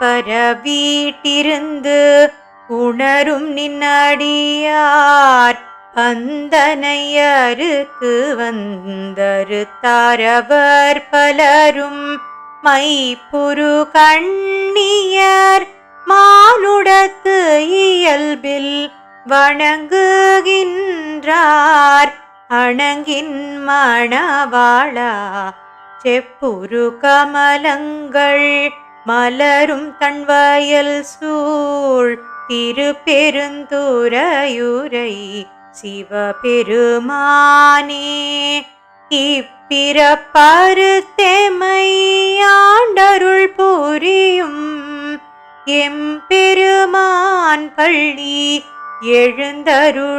பரவீட்டிருந்து உணரும் நின்னடியார் அந்தனையருக்கு வந்தருத்தாரவர் பலரும் மைப்புரு கண்ணியர் மானுடத்து இயல்பில் வணங்குகின்றார். அணங்கின் மணவாளா செப்புரு கமலங்கள் மலரும் தன்வயல் சூழ் திருப்பெருந்துறையுரை சிவபெருமானே. இப்பிறப்பருத்தெமை ஆண்டருள் புரியும் எம்பெருமான் பள்ளி எழுந்தருளாயே.